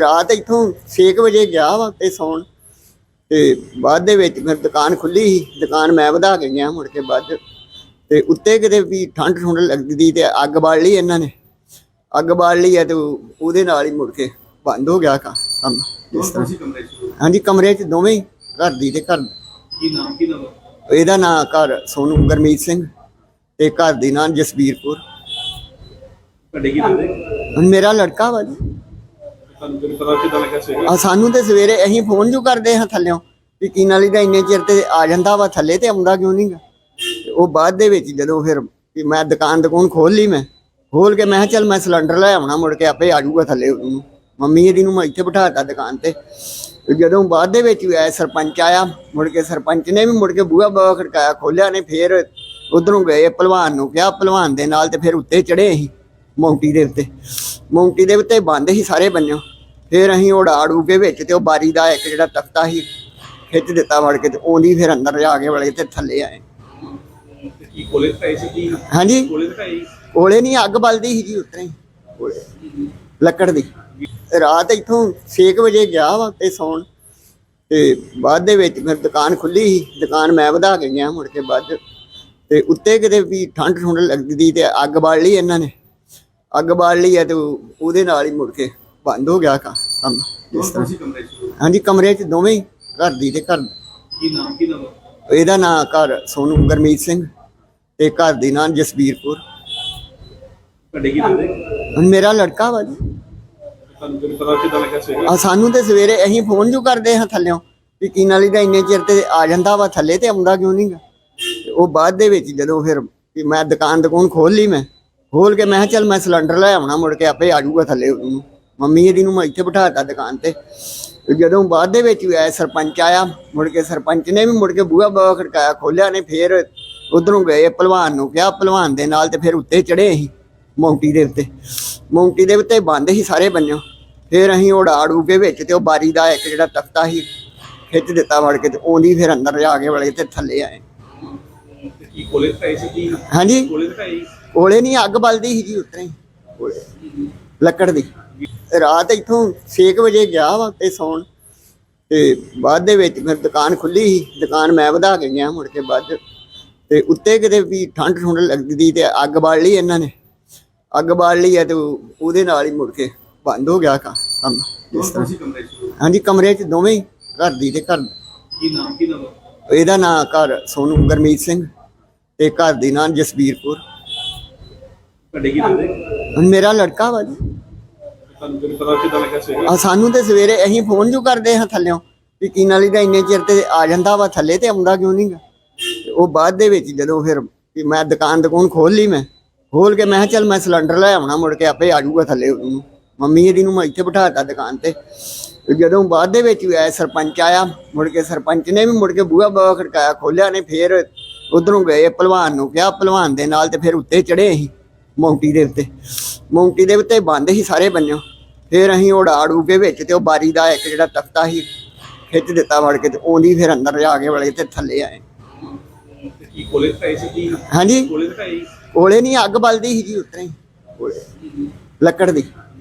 ਰਾਤ ਇੱਥੋਂ 6 ਵਜੇ ਗਿਆ ਵਾ ਤੇ ਸੌਣ। ਤੇ ਬਾਅਦ ਦੇ ਵਿੱਚ ਫਿਰ ਦੁਕਾਨ ਖੁੱਲੀ ਸੀ। ਦੁਕਾਨ ਮੈਂ ਵਧਾ ਕੇ ਗਿਆ ਮੁੜ ਕੇ ਬਾਅਦ। ਤੇ ਉੱਤੇ ਕਿਤੇ ਵੀ ਠੰਡ ਠੁੰਡ ਲੱਗਦੀ ਤੇ ਅੱਗ ਬਾਲ ਲਈ ਇਹਨਾਂ ਨੇ। ਅੱਗ ਬਾਲ ਲਈ ਹੈ ਤੇ ਉਹ- ਉਹਦੇ ਨਾਲ ਹੀ ਮੁੜ ਕੇ ਬੰਦ ਹੋ ਗਿਆ ਕੰਮ। ਇਸ ਤਰ੍ਹਾਂ। ਹਾਂਜੀ ਕਮਰੇ 'ਚ ਦੋਵੇਂ ਘਰ ਦੀ ਤੇ ਘਰ ਕੀ ਨਾਮ ਕੀ ਨਾਮ ਇਹਦਾ ਨਾਂ ਘਰ ਸੋਨੂੰ ਗੁਰਮੀਤ ਸਿੰਘ ਤੇ ਘਰ ਦੀ ਨਾਂ ਜਸਬੀਰ ਕੌਰ ਤੁਹਾਡੇ ਕੀ ਲੱਗਦੇ ਮੇਰਾ ਲੜਕਾ ਵਾ ਜੀ। ਤੁਹਾਨੂੰ ਕਿਹਨੂੰ ਪਤਾ ਕਿਦਾਂ ਲੱਗਾ ਸਵੇਰੇ ਆ, ਸਾਨੂੰ ਤੇ ਸਵੇਰੇ ਅਸੀਂ ਫੋਨ ਜੂ ਕਰਦੇ ਹਾਂ ਥੱਲਿਓਂ? ਵੀ ਕੀ ਨਾਲੀ ਦਾ ਇੰਨੇ ਚਿਰ ਤੇ ਆ ਜਾਂਦਾ ਵਾ ਥੱਲੇ ਤੇ ਆਉਂਦਾ ਕਿਉਂ ਨਹੀਂਗਾ ਉਹ ਬਾਅਦ ਦੇ ਵਿੱਚ ਜਦੋਂ ਫਿਰ ਵੀ ਮੈਂ ਦੁਕਾਨ ਦੁਕਾਨ ਖੋਲ ਲਈ ਮੈਂ ਖੋਲ ਕੇ ਮੈਂ ਕਿਹਾ ਚੱਲ ਮੈਂ ਸਿਲੰਡਰ ਲੈ ਆਉਣਾ ਮੁੜ ਕੇ ਆਪੇ ਆ ਜਾਊਗਾ ਥੱਲੇ ਉਹਨੂੰ ਮੰਮੀ ਇਹਦੀ ਨੂੰ ਮੈਂ ਇੱਥੇ ਬਿਠਾਤਾ ਦੁਕਾਨ ਤੇ। ਤੇ ਜਦੋਂ ਬਾਅਦ ਦੇ ਵਿੱਚ ਵੀ ਆਇਆ ਸਰਪੰਚ ਆਇਆ, ਮੁੜ ਕੇ ਸਰਪੰਚ ਨੇ ਵੀ ਮੁੜ ਕੇ ਬੂਹਾ ਬਾਹ ਖੜਕਾਇਆ ਖੋਲਿਆ ਨੇ ਫਿਰ ਉਧਰੋਂ ਗਏ ਪਹਿਲਵਾਨ ਨੂੰ ਕਿਹਾ ਪਹਿਲਵਾਨ ਦੇ ਨਾਲ ਤੇ ਫਿਰ ਉੱਤੇ ਚੜੇ ਅਸੀਂ ਮੌਂਟੀ ਦੇ ਉੱਤੇ। ਮੌਂਟੀ ਦੇ ਉੱਤੇ ਬੰਦ ਸੀ ਸਾਰੇ ਬੰਨਿਓ। ਫਿਰ ਅਸੀਂ ਉਡਾ ਉਡੂ ਕੇ ਵਿੱਚ ਤੇ ਉਹ ਬਾਰੀ ਦਾ ਇੱਕ ਜਿਹੜਾ ਤਖਤਾ ਸੀ ਖਿੱਚ ਦਿੱਤਾ ਵੜ ਕੇ ਤੇ ਉਹਦੀ ਫਿਰ ਅੰਦਰ ਜਾ ਕੇ ਵੜੇ ਤੇ ਥੱਲੇ ਆਏ। ਕੀ ਕੋਲੇ ਸੀ ਕੀ? ਹਾਂਜੀ। ਕੋਲੇ ਨਹੀਂ ਅੱਗ ਬਲਦੀ ਸੀ ਜੀ ਉਤਰੇ ਲੱਕੜ ਦੀ। ਰਾਤ ਇੱਥੋਂ 6 ਵਜੇ ਗਿਆ ਵਾ ਤੇ ਸੌਣ। ਤੇ ਬਾਅਦ ਦੇ ਵਿੱਚ ਫਿਰ ਦੁਕਾਨ ਖੁੱਲੀ ਸੀ ਦੁਕਾਨ ਮੈਂ ਵਧਾ ਕੇ ਗਿਆ ਮੁੜ ਕੇ ਬਾਅਦ। ਤੇ ਉੱਤੇ ਕਿਤੇ ਵੀ ਠੰਡ ਠੁੰਡ ਲੱਗਦੀ ਤੇ ਅੱਗ ਬਾਲ ਲਈ ਇਹਨਾਂ ਨੇ। ਅੱਗ ਬਾਲ ਲਈ ਹੈ ਤੇ ਉਹ- ਉਹਦੇ ਨਾਲ ਹੀ ਮੁੜ ਕੇ ਬੰਦ ਹੋ ਗਿਆ ਕਾ- ਕੰਮ। ਇਸ ਤਰ੍ਹਾਂ। ਹਾਂਜੀ ਕਮਰੇ 'ਚ ਦੋਵੇਂ ਹੀ ਘਰ ਦੀ ਤੇ ਘਰ ਕੀ ਨਾਮ ਕੀ ਨਾਮ ਇਹਦਾ ਨਾਂ ਘਰ ਸੋਨੂੰ ਗੁਰਮੀਤ ਸਿੰਘ ਤੇ ਘਰ ਦੀ ਨਾਂ ਜਸਬੀਰ ਕੌਰ। ਤੁਹਾਡੇ ਕੀ ਲੱਗਦੇ ਮੇਰਾ ਲੜਕਾ ਵਾ ਜੀ। ਤੁਹਾਨੂੰ ਕਿਹਨੂੰ ਪਤਾ ਕਿਦਾਂ ਲੱਗਾ ਸਵੇਰੇ ਆ ਸਾਨੂੰ ਤੇ ਸਵੇਰੇ ਅਸੀਂ ਫੋਨ ਜੂ ਕਰਦੇ ਹਾਂ ਥੱਲਿਓਂ ਵੀ ਕੀ ਨਾਲੀ ਦਾ ਇੰਨੇ ਚਿਰ ਤੇ ਆ ਜਾਂਦਾ ਵਾ ਥੱਲੇ ਤੇ ਆਉਂਦਾ ਕਿਉਂ ਨਹੀਂਗਾ ਉਹ ਬਾਅਦ ਦੇ ਵਿੱਚ ਜਦੋਂ ਫਿਰ ਵੀ ਮੈਂ ਦੁਕਾਨ ਦੁਕਾਨ ਖੋਲ ਲਈ ਮੈਂ ਖੋਲ ਕੇ ਮੈਂ ਕਿਹਾ ਚੱਲ ਮੈਂ ਸਿਲੰਡਰ ਲੈ ਆਉਣਾ ਮੁੜ ਕੇ ਆਪੇ ਆ ਜਾਊਗਾ ਥੱਲੇ ਉਹਨੂੰ। ਮੰਮੀ ਇਹਦੀ ਨੂੰ ਮੈਂ ਇੱਥੇ ਬਿਠਾਤਾ ਦੁਕਾਨ ਤੇ। ਜਦੋਂ ਬਾਅਦ ਦੇ ਵਿੱਚ ਵੀ ਆਇਆ ਸਰਪੰਚ ਆਇਆ ਮੁੜ ਕੇ ਸਰਪੰਚ ਨੇ ਵੀ ਮੁੜ ਕੇ ਬੂਹਾ ਬਾਹ ਖੜਕਾਇਆ ਖੋਲਿਆ ਨੇ ਫਿਰ ਉਧਰੋਂ ਗਏ ਪਹਿਲਵਾਨ ਨੂੰ ਕਿਹਾ ਪਹਿਲਵਾਨ ਦੇ ਨਾਲ ਤੇ ਫਿਰ ਉੱਤੇ ਚੜੇ ਅਸੀਂ ਮੌਂਟੀ ਦੇ ਉੱਤੇ। ਮੌਂਟੀ ਦੇ ਉੱਤੇ ਬੰਦ ਸੀ ਸਾਰੇ ਬੰਨਿਓ। ਫਿਰ ਅਸੀਂ ਉਡਾ ਉਡੂ ਕੇ ਵਿੱਚ ਤੇ ਉਹ ਬਾਰੀ ਦਾ ਇੱਕ ਜਿਹੜਾ ਤਖਤਾ ਸੀ ਖਿੱਚ ਦਿੱਤਾ ਵੜ ਕੇ ਤੇ ਉਹਦੀ ਫਿਰ ਅੰਦਰ ਜਾ ਕੇ ਵੜੇ ਤੇ ਥੱਲੇ ਆਏ। ਕੀ ਕੋਲੇ ਸੀ ਹਾਂਜੀ। ਕੋਲੇ ਕੋਲੇ ਨਹੀਂ ਅੱਗ ਬਲਦੀ ਸੀ ਜੀ ਉਤਰੇ। ਕੋਲੇ। ਲੱਕੜ ਦੀ। ਰਾਤ ਇੱਥੋਂ 6 ਵਜੇ ਗਿਆ ਵਾ ਤੇ ਸੌਣ। ਤੇ ਬਾਅਦ ਦੇ ਵਿੱਚ ਫਿਰ ਦੁਕਾਨ ਖੁੱਲੀ ਸੀ। ਦੁਕਾਨ ਮੈਂ ਵਧਾ ਕੇ ਗਿਆ ਮੁੜ ਕੇ ਬਾਅਦ। ਤੇ ਉੱਤੇ ਕਿਤੇ ਵੀ ਠੰਡ ਠੁੰਡ ਲੱਗਦੀ ਤੇ ਅੱਗ ਬਾਲ ਲਈ ਇਹਨਾਂ ਨੇ। ਅੱਗ ਬਾਲ ਲਈ ਹੈ ਤੇ ਉਹ- ਉਹਦੇ ਨਾਲ ਹੀ ਮੁੜ ਕੇ ਬੰਦ ਹੋ ਗਿਆ ਕੰਮ। ਇਸ ਤਰ੍ਹਾਂ। ਹਾਂਜੀ ਕਮਰੇ 'ਚ ਦੋਵੇਂ ਘਰ ਦੀ ਤੇ ਘਰ ਕੀ ਨਾਮ ਕੀ ਨਾਮ ਇਹਦਾ ਨਾਂ ਘਰ ਸੋਨੂੰ ਗੁਰਮੀਤ ਸਿੰਘ ਤੇ ਘਰ ਦੀ ਨਾਂ ਜਸਬੀਰ ਕੌਰ ਤੁਹਾਡੇ ਕੀ ਲੱਗਦੇ ਮੇਰਾ ਲੜਕਾ ਵਾ ਜੀ। ਤੁਹਾਨੂੰ ਕਿਹਨੂੰ ਪਤਾ ਕਿਦਾਂ ਲੱਗਾ ਸਵੇਰੇ ਆ, ਸਾਨੂੰ ਤੇ ਸਵੇਰੇ ਅਸੀਂ ਫੋਨ ਜੂ ਕਰਦੇ ਹਾਂ ਥੱਲਿਓਂ ਵੀ ਕੀ ਨਾਲੀ ਦਾ ਇੰਨੇ ਚਿਰ ਤੇ ਆ ਜਾਂਦਾ ਵਾ ਥੱਲੇ ਤੇ ਆਉਂਦਾ ਕਿਉਂ ਨਹੀਂਗਾ ਉਹ ਬਾਅਦ ਦੇ ਵਿੱਚ ਜਦੋਂ ਫਿਰ ਵੀ ਮੈਂ ਦੁਕਾਨ ਦੁਕਾਨ ਖੋਲ ਲਈ ਮੈਂ ਖੋਲ ਕੇ ਮੈਂ ਕਿਹਾ ਚੱਲ ਮੈਂ ਸਿਲੰਡਰ ਲੈ ਆਉਣਾ ਮੁੜ ਕੇ ਆਪੇ ਆ ਜਾਊਗਾ ਥੱਲੇ ਉਹਨੂੰ ਮੰਮੀ ਇਹਦੀ ਨੂੰ ਮੈਂ ਇੱਥੇ ਬਿਠਾਤਾ ਦੁਕਾਨ ਤੇ। ਤੇ ਜਦੋਂ ਬਾਅਦ ਦੇ ਵਿੱਚ ਵੀ ਆਇਆ ਸਰਪੰਚ ਆਇਆ, ਮੁੜ ਕੇ ਸਰਪੰਚ ਨੇ ਵੀ ਮੁੜ ਕੇ ਬੂਹਾ ਬਾਹ ਖੜਕਾਇਆ ਖੋਲਿਆ ਨੇ ਫਿਰ ਉਧਰੋਂ ਗਏ ਪਹਿਲਵਾਨ ਨੂੰ ਕਿਹਾ ਪਹਿਲਵਾਨ ਦੇ ਨਾਲ ਤੇ ਫਿਰ ਉੱਤੇ ਚੜੇ ਅਸੀਂ ਮੌਂਟੀ ਦੇ ਉੱਤੇ। ਮੌਂਟੀ ਦੇ ਉੱਤੇ ਬੰਦ ਸੀ ਸਾਰੇ ਬੰਨਿਓ। ਫਿਰ ਅਸੀਂ ਉਡਾ ਉਡੂ ਕੇ ਵਿੱਚ ਤੇ ਉਹ ਬਾਰੀ ਦਾ ਇੱਕ ਜਿਹੜਾ ਤਖਤਾ ਸੀ ਖਿੱਚ ਦਿੱਤਾ ਵੜ ਕੇ ਤੇ ਉਹਦੀ ਫਿਰ ਅੰਦਰ ਜਾ ਕੇ ਵੜੇ ਤੇ ਥੱਲੇ ਆਏ। ਕੀ ਕੋਲੇ ਦਿਖਾਈ ਸੀ ਕੀ? ਹਾਂਜੀ। ਕੋਲੇ ਦਿਖਾਈ ਕੋਲੇ ਨਹੀਂ ਅੱਗ ਬਲਦੀ ਸੀ ਜੀ ਉਤਰੇ ਲੱਕੜ ਦੀ।